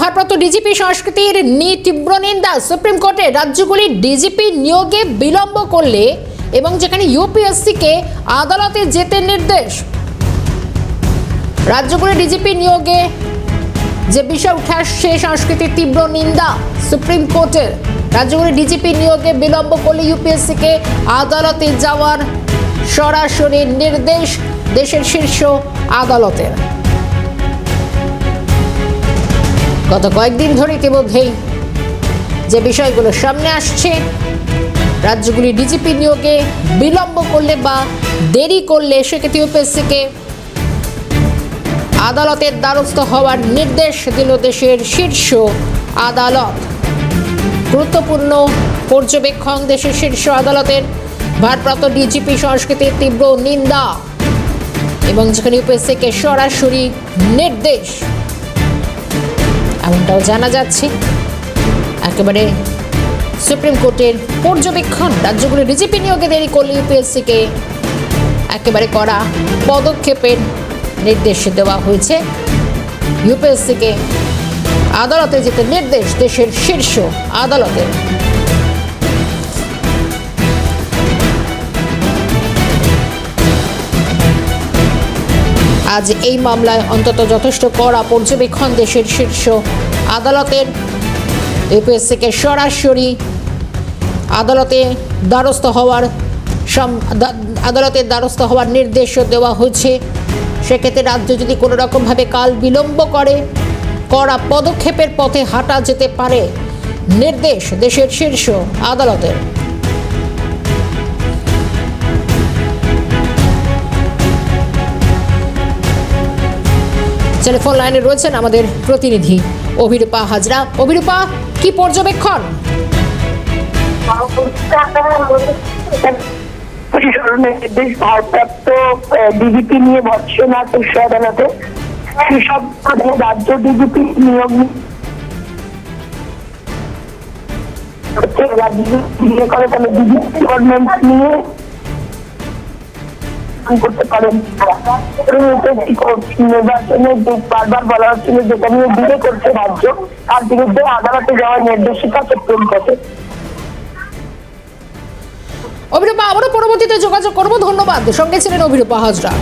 ভারপ্রাপ্ত ডিজিপি সংস্কৃতির নি তীব্র নিন্দা সুপ্রিম কোর্টে রাজ্যগুলি ডিজিপি নিয়োগে বিলম্ব করলে এবং যেখানে ইউপিএসসিকে আদালতে যেতে নির্দেশ। রাজ্যগুলি ডিজিপি নিয়োগে যে বিষয় উঠে আসছে সংস্কৃতির তীব্র নিন্দা সুপ্রিম কোর্টের। রাজ্যগুলি ডিজিপি নিয়োগে বিলম্ব করলে ইউপিএসসিকে আদালতে যাওয়ার সরাসরি নির্দেশ দেশের শীর্ষ আদালতের। গত কয়েকদিন ধরে ইতিমধ্যেই যে বিষয়গুলো সামনে আসছে, রাজ্যগুলি ডিজিপি নিয়োগে বিলম্ব করলে বা দেরি করলে সেক্ষেত্রে ইউপিএসসিকে আদালতের দ্বারস্থ হওয়ার নির্দেশ দিল দেশের শীর্ষ আদালত। গুরুত্বপূর্ণ পর্যবেক্ষণ দেশের শীর্ষ আদালতের ভারপ্রাপ্ত ডিজিপি সংস্কৃতির তীব্র নিন্দা এবং যেখানে ইউপিএসসিকে সরাসরি নির্দেশ এমনটাও জানা যাচ্ছে। একেবারে সুপ্রিম কোর্টের পর্যবেক্ষণ, রাজ্যগুলির ডিজিপি নিয়োগে দেরি করলে ইউপিএসসিকে একেবারে করা পদক্ষেপের নির্দেশ দেওয়া হয়েছে। ইউপিএসসিকে আদালতে যেতে নির্দেশ, দেশের শীর্ষ আদালতের আজ এই মামলায় অন্তত যথেষ্ট কড়া পর্যবেক্ষণ দেশের শীর্ষ আদালতের। ইউপিএসসিকে সরাসরি আদালতে দ্বারস্থ হওয়ার আদালতের দ্বারস্থ হওয়ার নির্দেশও দেওয়া হয়েছে। সেক্ষেত্রে রাজ্য যদি কোনো রকমভাবে কাল বিলম্ব করে, কড়া পদক্ষেপের পথে হাঁটা যেতে পারে। নির্দেশ দেশের শীর্ষ আদালতের। টেলিফোন লাইনে রয়েছেন আমাদের প্রতিনিধি অভিরূপা হাজরা। অভিরূপা, কি পর্যবেক্ষণ? ডিজিপি নিয়ে উচ্চ আদালতে। সেসব মানে রাজ্য ডিজিপি নিয়োগ রাজ্য করে, তাহলে ডিজিপি গভর্নমেন্ট নিয়ে করতে পারেন এবং এটা কি করছে, নির্বাচনে যে বারবার বলা হচ্ছিল করছে রাজ্য তার বিরুদ্ধে আদালতে যাওয়ার নির্দেশিকা সুপ্রিম কোর্টে অভিরূপা আবারও পরবর্তীতে যোগাযোগ করব। ধন্যবাদ। সঙ্গে ছিলেন অভিরূপা হাজরা।